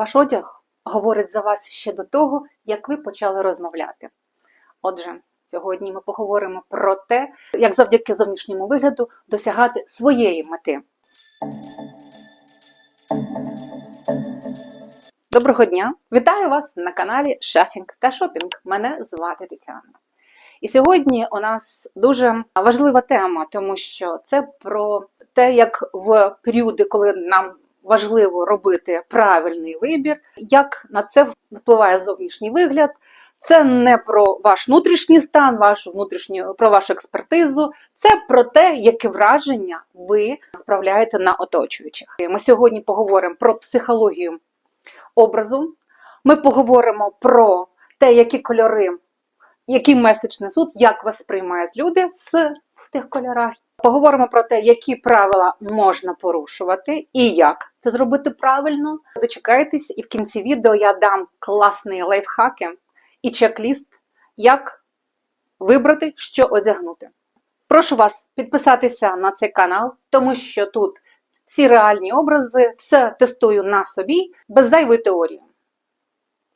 Ваш одяг говорить за вас ще до того, як ви почали розмовляти. Отже, сьогодні ми поговоримо про те, як завдяки зовнішньому вигляду досягати своєї мети. Доброго дня! Вітаю вас на каналі Шафінг та Шопінг. Мене звати Тетяна. І сьогодні у нас дуже важлива тема, тому що це про те, як в періоди, коли нам важливо робити правильний вибір, як на це впливає зовнішній вигляд. Це не про ваш внутрішній стан, вашу внутрішню про вашу експертизу. Це про те, яке враження ви справляєте на оточуючих. Ми сьогодні поговоримо про психологію образу. Ми поговоримо про те, які кольори, який меседж несуть, як вас сприймають люди з в тих кольорах. Поговоримо про те, які правила можна порушувати і як це зробити правильно. Дочекайтесь, і в кінці відео я дам класні лайфхаки і чек-ліст, як вибрати, що одягнути. Прошу вас підписатися на цей канал, тому що тут всі реальні образи, все тестую на собі, без зайвої теорії.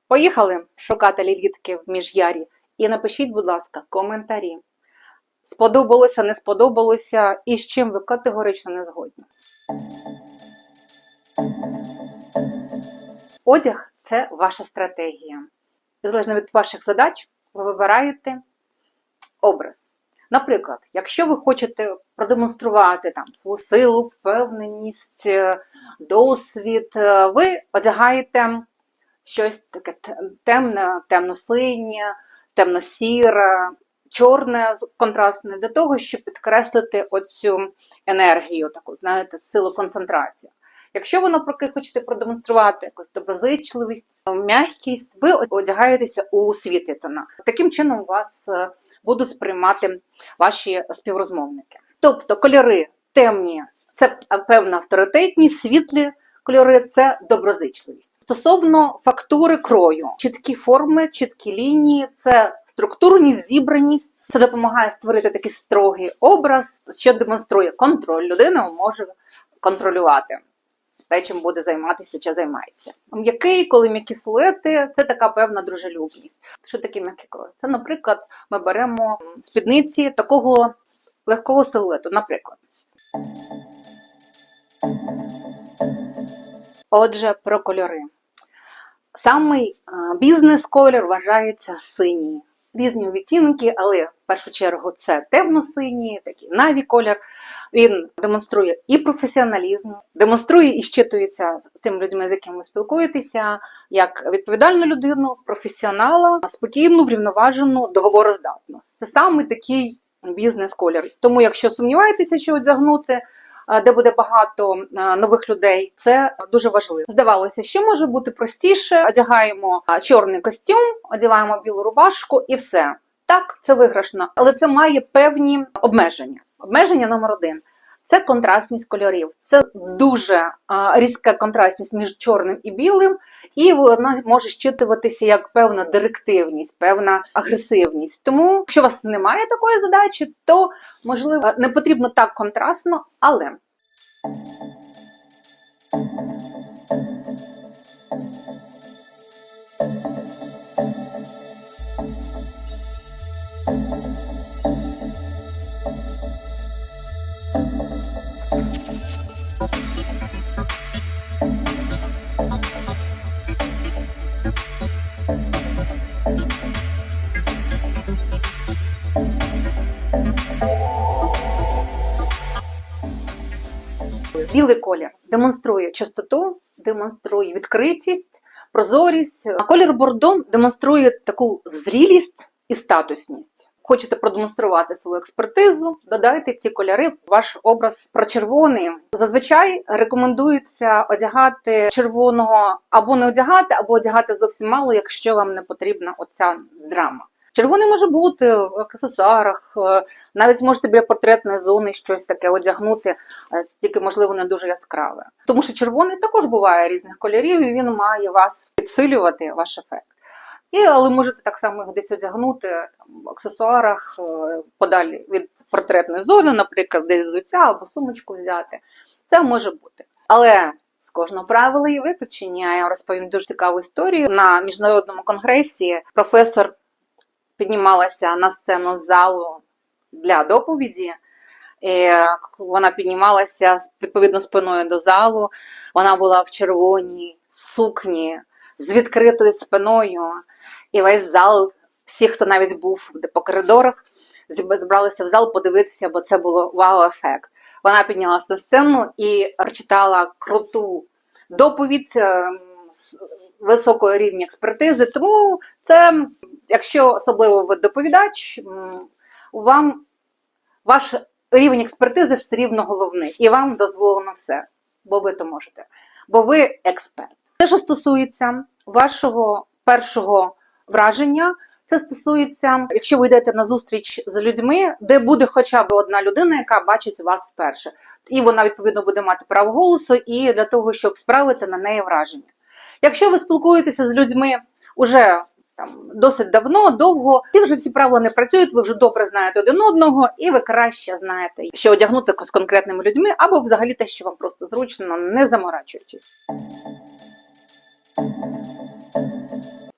Поїхали шукати лілітки в міжярі і напишіть, будь ласка, коментарі. Сподобалося, не сподобалося і з чим ви категорично не згодні. Одяг це ваша стратегія. І залежно від ваших задач, ви вибираєте образ. Наприклад, якщо ви хочете продемонструвати там свою силу, впевненість, досвід, ви одягаєте щось таке темне, темно-синє, темно-сіре, чорне, контрастне, для того, щоб підкреслити оцю енергію, таку, знаєте, силу концентрацію. Якщо ви, наприклад, хочете продемонструвати якусь доброзичливість, м'якість, ви одягаєтеся у світлі тона. Таким чином вас будуть сприймати ваші співрозмовники. Тобто кольори темні це певна авторитетність, світлі кольори це доброзичливість. Стосовно фактури крою, чіткі форми, чіткі лінії, це структурність, зібраність. Це допомагає створити такий строгий образ, що демонструє контроль. Людина може контролювати те, чим буде займатися чи займається. М'який, коли м'які силуети, це така певна дружелюбність. Що таке м'який крой? Це, наприклад, ми беремо спідниці такого легкого силуету, наприклад. Отже, про кольори. Самий бізнес-колір вважається синій. Різні відтінки, але в першу чергу це темно-синій, такий наві колір. Він демонструє і професіоналізм, демонструє і щитується тим людьми, з якими ви спілкуєтеся, як відповідальну людину, професіонала, спокійну, врівноважену, договороздатну. Це саме такий бізнес-колір. Тому, якщо сумніваєтеся, що одягнути, де буде багато нових людей, це дуже важливо. Здавалося, що може бути простіше. Одягаємо чорний костюм, одягаємо білу рубашку і все. Так, це виграшно, але це має певні обмеження. Обмеження номер один це контрастність кольорів. Це дуже різка контрастність між чорним і білим, і вона може щитуватися як певна директивність, певна агресивність. Тому, якщо у вас немає такої задачі, то можливо не потрібно так контрастно, але. Білий колір демонструє чистоту, демонструє відкритість, прозорість. А колір бордо демонструє таку зрілість і статусність. Хочете продемонструвати свою експертизу, додайте ці кольори ваш образ про червоний. Зазвичай рекомендується одягати червоного або не одягати, або одягати зовсім мало, якщо вам не потрібна оця драма. Червоний може бути в аксесуарах, навіть можете біля портретної зони щось таке одягнути, тільки, можливо, не дуже яскраве. Тому що червоний також буває різних кольорів, і він має вас підсилювати, ваш ефект. І, але можете так само його десь одягнути там, в аксесуарах подалі від портретної зони, наприклад, десь взуття або сумочку взяти. Це може бути. Але З кожного правила і виключення. Я розповім дуже цікаву історію. На міжнародному конгресі професор піднімалася на сцену залу для доповіді. І вона піднімалася відповідно спиною до залу. Вона була в червоній сукні з відкритою спиною, і весь зал, всі, хто навіть був по коридорах, збралися в зал подивитися, бо це було вау-ефект. Вона піднялася на сцену і прочитала круту доповідь е, з високого рівня експертизи. Тому це, якщо особливо ви доповідач, вам ваш рівень експертизи все рівно головний, і вам дозволено все, бо ви то можете, бо ви експерт. Те, що стосується вашого першого враження, це стосується, якщо ви йдете на зустріч з людьми, де буде хоча б одна людина, яка бачить вас вперше, і вона відповідно буде мати право голосу, і для того, щоб справити на неї враження. Якщо ви спілкуєтеся з людьми уже там досить давно, довго, ці вже всі правила не працюють, ви вже добре знаєте один одного, і ви краще знаєте, що одягнути з конкретними людьми, або взагалі те, що вам просто зручно, не заморачуючись.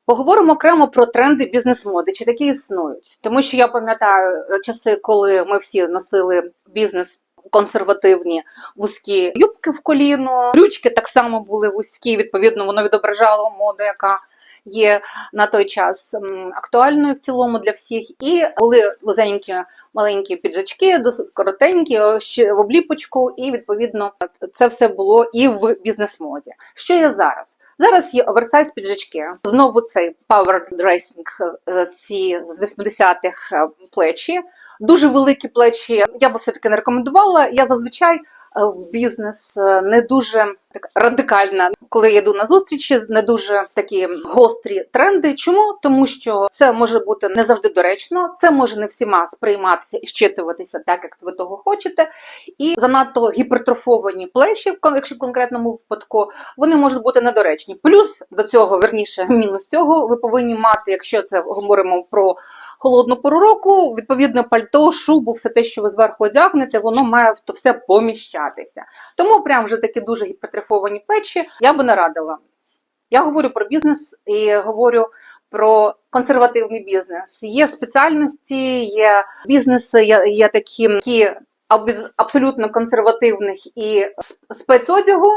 Поговоримо окремо про тренди бізнес-моди, чи такі існують. Тому що я пам'ятаю часи, коли ми всі носили бізнес консервативні вузькі юбки в коліно, ключки так само були вузькі, відповідно, воно відображало моду, яка є на той час актуальною в цілому для всіх. І були вузенькі маленькі піджачки, досить коротенькі, ще в обліпочку, і відповідно це все було і в бізнес-моді. Що є зараз? Зараз є оверсайз піджачки. Знову цей power dressing, е, ці з 80-х е, плечі. Дуже великі плечі. Я би все таки не рекомендувала. Я зазвичай Е, в бізнес е, не дуже радикальна. Коли я йду на зустрічі, не дуже такі гострі тренди. Чому? Тому що це може бути не завжди доречно, це може не всіма сприйматися і щитуватися так, як ви того хочете. І занадто гіпертрофовані плечі, якщо в конкретному випадку, вони можуть бути недоречні. Плюс до цього, верніше, мінус цього, ви повинні мати, якщо це говоримо про холодну пору року, відповідно, пальто, шубу, все те, що ви зверху одягнете, воно має то все поміщатися. Тому прям вже такі дуже гіпертрофовані плечі я би не радила. Я говорю про бізнес і говорю про консервативний бізнес. Є спеціальності, є бізнеси, є, є такі, які абсолютно консервативних і спецодягу.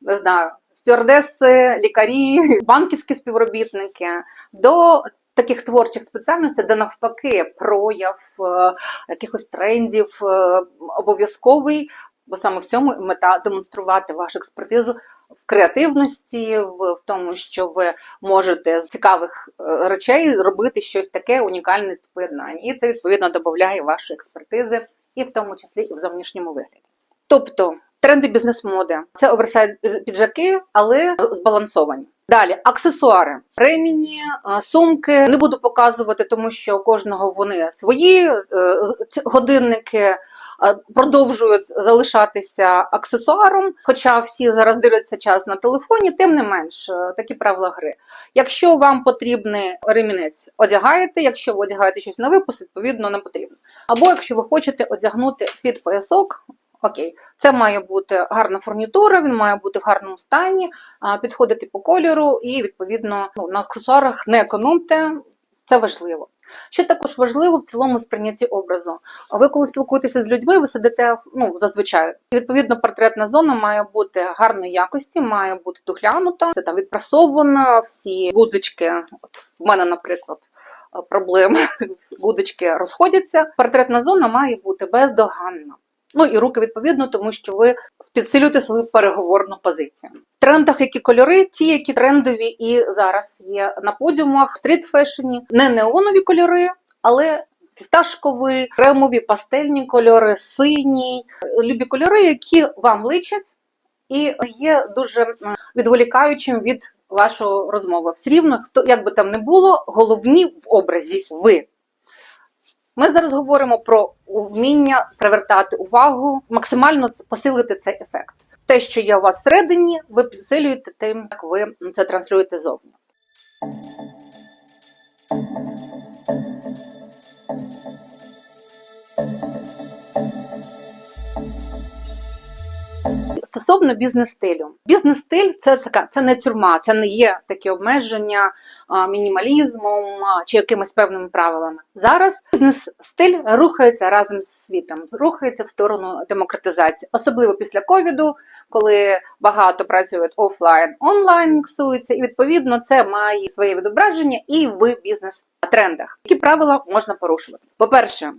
Не знаю, стюардеси, лікарі, банківські співробітники до таких творчих спеціальностей, де навпаки прояв е, якихось трендів е, обов'язковий, бо саме в цьому мета демонструвати вашу експертизу в креативності, в, в тому, що ви можете з цікавих е, речей робити щось таке унікальне поєднання. І це відповідно додає вашої експертизи, і в тому числі і в зовнішньому вигляді. Тобто тренди бізнес-моди це оверсайз піджаки, але збалансовані. Далі аксесуари, ремені, е, сумки. Не буду показувати, тому що у кожного вони свої е, годинники е, продовжують залишатися аксесуаром. Хоча всі зараз дивляться час на телефоні, тим не менш такі правила гри. Якщо вам потрібний ремінець, одягаєте. Якщо ви одягаєте щось на випуск, відповідно не потрібно. Або якщо ви хочете одягнути під поясок, Окей, це має бути гарна фурнітура, він має бути в гарному стані, підходити по кольору і, відповідно, ну, на аксесуарах не економте, це важливо. Що також важливо в цілому сприйнятті образу. Ви, коли спілкуєтеся з людьми, ви сидите ну, зазвичай. Відповідно, портретна зона має бути гарної якості, має бути доглянута, це там відпрасована, всі гудзички. От в мене, наприклад, проблеми будочки розходяться. Портретна зона має бути бездоганна. Ну і руки відповідно, тому що ви підсилюєте свою переговорну позицію. В трендах які кольори, ті, які трендові і зараз є на подіумах, стріт фешені, не неонові кольори, але фісташкові, кремові, пастельні кольори, сині, любі кольори, які вам личать, і є дуже відволікаючим від вашої розмови. Все рівно, хто як би там не було, головні в образі ви. Ми зараз говоримо про вміння привертати увагу, максимально посилити цей ефект. Те, що є у вас всередині, ви підсилюєте тим, як ви це транслюєте зовні. Стосовно бізнес-стилю. Бізнес-стиль це така, це не тюрма, це не є такі обмеження а, мінімалізмом а, чи якимись певними правилами. Зараз бізнес-стиль рухається разом з світом, рухається в сторону демократизації, особливо після ковіду, коли багато працюють офлайн, онлайн міксуються, і відповідно це має своє відображення і в бізнес-трендах. Які правила можна порушувати? По-перше,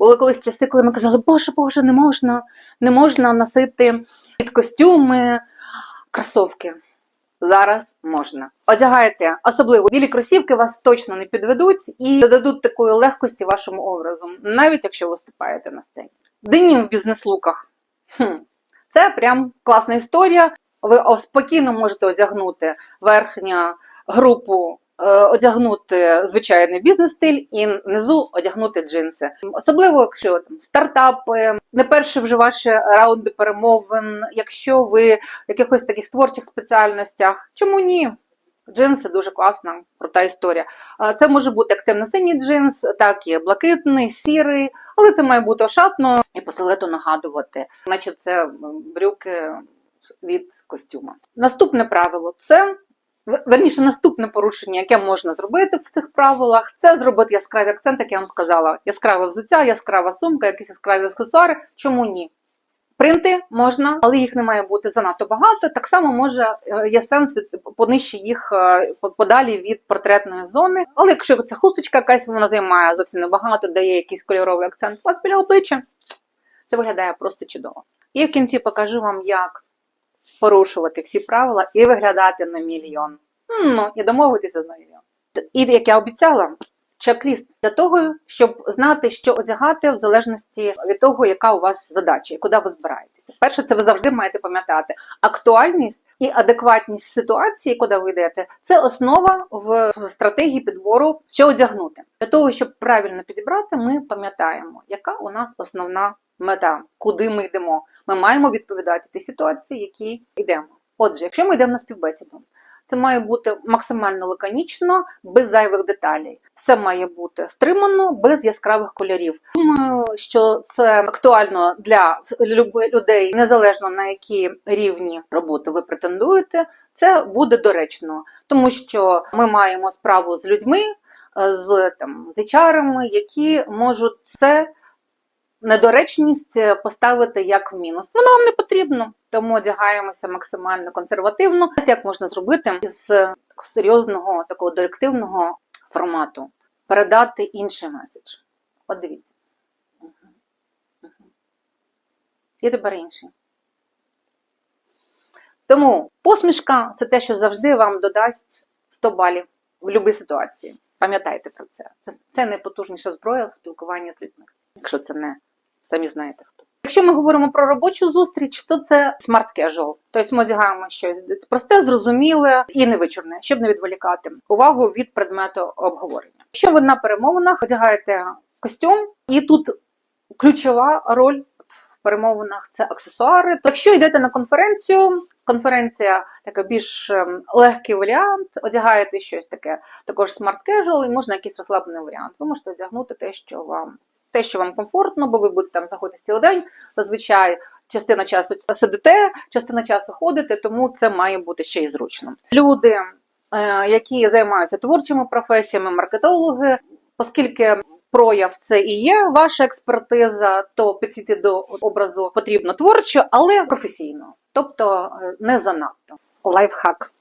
були колись часи, коли ми казали, боже, боже, не можна, не можна носити під костюми, кросовки. Зараз можна. Одягайте, особливо білі кросівки вас точно не підведуть і додадуть такої легкості вашому образу, навіть якщо виступаєте на сцені. Денім в бізнес-луках. Хм. Це прям класна історія. Ви спокійно можете одягнути верхню групу, одягнути звичайний бізнес-стиль і внизу одягнути джинси. Особливо, якщо там стартапи, не перші вже ваші раунди перемовин, якщо ви в якихось таких творчих спеціальностях, чому ні? Джинси дуже класна, крута історія. Це може бути як темно-синій джинс, так і блакитний, сірий, але це має бути ошатно і по силету нагадувати, наче це брюки від костюма. Наступне правило це верніше, наступне порушення, яке можна зробити в цих правилах, це зробити яскравий акцент, як я вам сказала. Яскраве взуття, яскрава сумка, якісь яскраві аксесуари. Чому ні? Принти можна, але їх не має бути занадто багато. Так само може е, є сенс від понижче їх е, подалі від портретної зони. Але якщо це хусточка якась вона займає зовсім небагато, дає якийсь кольоровий акцент біля обличчя, це виглядає просто чудово. І в кінці покажу вам, як порушувати всі правила і виглядати на мільйон. Ну і домовитися за мільйон. І як я обіцяла, чек-ліст для того, щоб знати, що одягати в залежності від того, яка у вас задача і куди ви збираєтеся. Перше, це ви завжди маєте пам'ятати. Актуальність і адекватність ситуації, куди ви йдете, це основа в стратегії підбору, що одягнути. Для того, щоб правильно підібрати, ми пам'ятаємо, яка у нас основна мета, куди ми йдемо. Ми маємо відповідати тій ситуації, в якій йдемо. Отже, якщо ми йдемо на співбесіду, це має бути максимально лаконічно, без зайвих деталей. Все має бути стримано, без яскравих кольорів. Думаю, що це актуально для людей, незалежно на які рівні роботи ви претендуєте. Це буде доречно, тому що ми маємо справу з людьми, з там з HR, які можуть це недоречність е, поставити як в мінус. Воно вам не потрібно, тому одягаємося максимально консервативно. Як можна зробити із серйозного такого директивного формату передати інший меседж. От дивіться. І тепер інший. Тому посмішка це те, що завжди вам додасть 100 балів в будь-якій ситуації. Пам'ятайте про. Це, це найпотужніша зброя в спілкуванні з людьми, якщо це не самі знаєте хто. Якщо ми говоримо про робочу зустріч, то це смарт casual. Тобто ми одягаємо щось просте, зрозуміле і невичурне, щоб не відволікати увагу від предмету обговорення. Якщо ви на перемовинах одягаєте костюм, і тут ключова роль в перемовинах це аксесуари. То якщо йдете на конференцію, конференція така більш ем, легкий варіант, одягаєте щось таке, також смарт casual, і можна якийсь розслаблений варіант. Ви можете одягнути те, що вам те, що вам комфортно, бо ви будете там знаходитися цілий день. Зазвичай частина часу сидите, частина часу ходите, тому це має бути ще й зручно. Люди, е, які займаються творчими професіями, маркетологи, оскільки прояв це і є ваша експертиза, то підійти до образу потрібно творчо, але професійно, тобто е, не занадто. Лайфхак.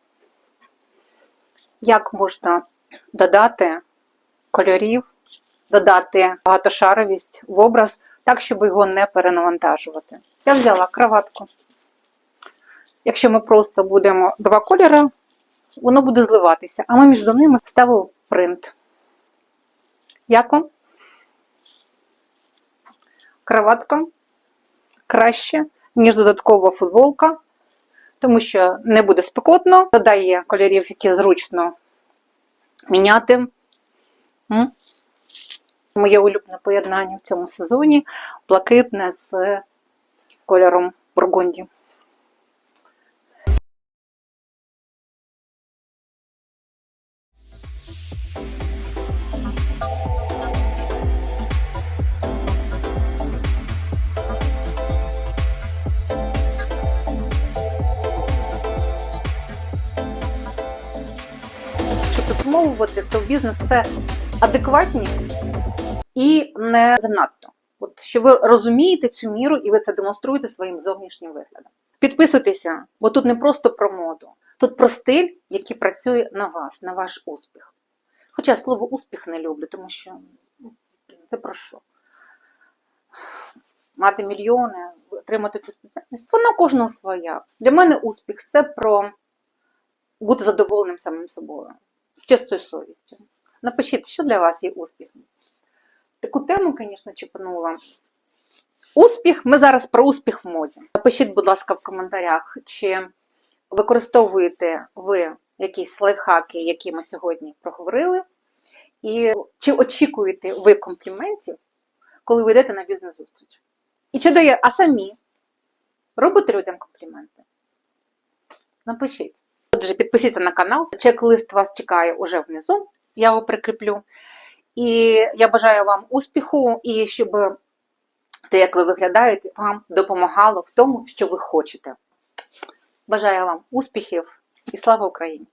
Як можна додати кольорів, додати багатошаровість в образ, так, щоб його не перенавантажувати? Я взяла краватку. Якщо ми просто будемо два кольори, воно буде зливатися, а ми між ними ставимо принт. Як вам? Краватка краще, ніж додаткова футболка, тому що не буде спекотно, додає кольорів, які зручно міняти моє улюблене поєднання в цьому сезоні блакитне з кольором бургунді. Щоб Мовувати, то бізнес це адекватність і не занадто. От що ви розумієте цю міру і ви це демонструєте своїм зовнішнім виглядом. Підписуйтеся, бо тут не просто про моду, тут про стиль, який працює на вас, на ваш успіх. Хоча я слово успіх не люблю, тому що ну, це про що? Мати мільйони, отримати цю спеціальність, вона кожного своя. Для мене успіх це про бути задоволеним самим собою, з чистою совістю. Напишіть, що для вас є успіх. Таку тему, звісно, чіпанула. Успіх, ми зараз про успіх в моді. Напишіть, будь ласка, в коментарях, чи використовуєте ви якісь лайфхаки, які ми сьогодні проговорили, і чи очікуєте ви компліментів, коли ви йдете на бізнес-зустріч? І чи дає, а самі робите людям компліменти? Напишіть. Отже, підпишіться на канал. Чек-лист вас чекає уже внизу. Я його прикріплю. І я бажаю вам успіху і щоб те, як ви виглядаєте, вам допомагало в тому, що ви хочете. Бажаю вам успіхів і слава Україні!